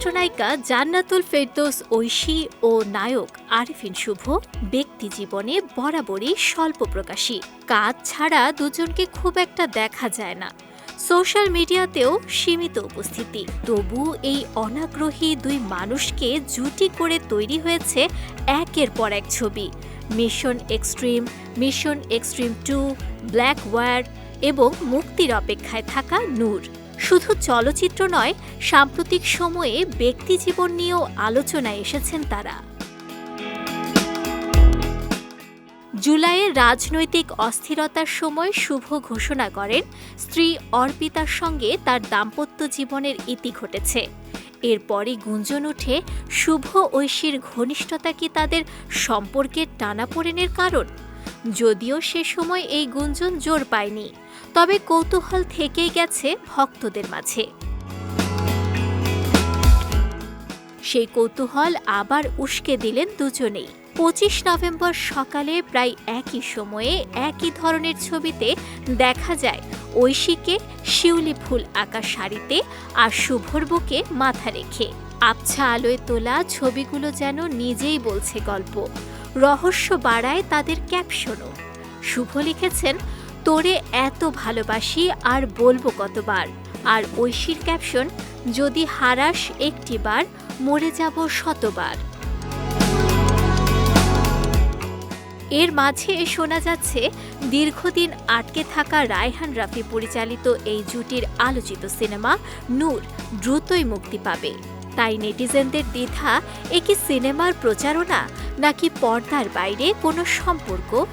চিত্রনায়িকা জান্নাতুল ফেরদৌস, ঐশী ও নায়ক আরিফিন শুভ ব্যক্তি জীবনে বরাবরই স্বল্প প্রকাশী কাজ ছাড়া দুজনকে খুব একটা দেখা যায় না। সোশ্যাল মিডিয়াতেও সীমিত উপস্থিতি। তবু এই অনাগ্রহী দুই মানুষকে জুটি করে তৈরি হয়েছে একের পর এক ছবি। Mission extreme mission extreme two, black war এবং মুক্তির অপেক্ষায় থাকা নূর। শুধু চলচ্চিত্র নয়, সাম্প্রতিক সময়ে ব্যক্তিজীবন নিয়েও আলোচনায় এসেছেন তারা। জুলাইয়ের রাজনৈতিক অস্থিরতার সময় শুভ ঘোষণা করেন, স্ত্রী অর্পিতার সঙ্গে তার দাম্পত্য জীবনের ইতি ঘটেছে। এরপরই গুঞ্জন ওঠে, শুভ ঐশীর ঘনিষ্ঠতা কি তাদের সম্পর্কের টানাপোড়েনের কারণ? যদিও সে সময় এই গুঞ্জন জোর পায়নি। তবে কৌতূহল থেকেই গেছে ভক্তদের মাঝে। সেই কৌতূহল আবার উস্কে দিলেন দুজনেই। পঁচিশ নভেম্বর সকালে প্রায় একই সময়ে একই ধরনের ছবিতে দেখা যায় ঐশীকে শিউলি ফুল আঁকা শাড়িতে আর শুভর বুকে মাথা রেখে। আবছা আলোয় তোলা ছবিগুলো যেন নিজেই বলছে গল্প। রহস্য বাড়ায় তাদের ক্যাপশনও। শুভ লিখেছেন তোরে এত ভালোবাসি আর বলব কতবার। আর ঐশীর ক্যাপশন যদি হারাস একটিবার, মরে যাব শতবার। এর মাঝে শোনা যাচ্ছে, দীর্ঘদিন আটকে থাকা রায়হান রাফি পরিচালিত এই জুটির আলোচিত সিনেমা, নূর দ্রুতই মুক্তি পাবে। তাই নেটিজেনদের দ্বিধা, এ কি সিনেমার প্রচারণা, নাকি পর্দার বাইরে কোনো সম্পর্ক?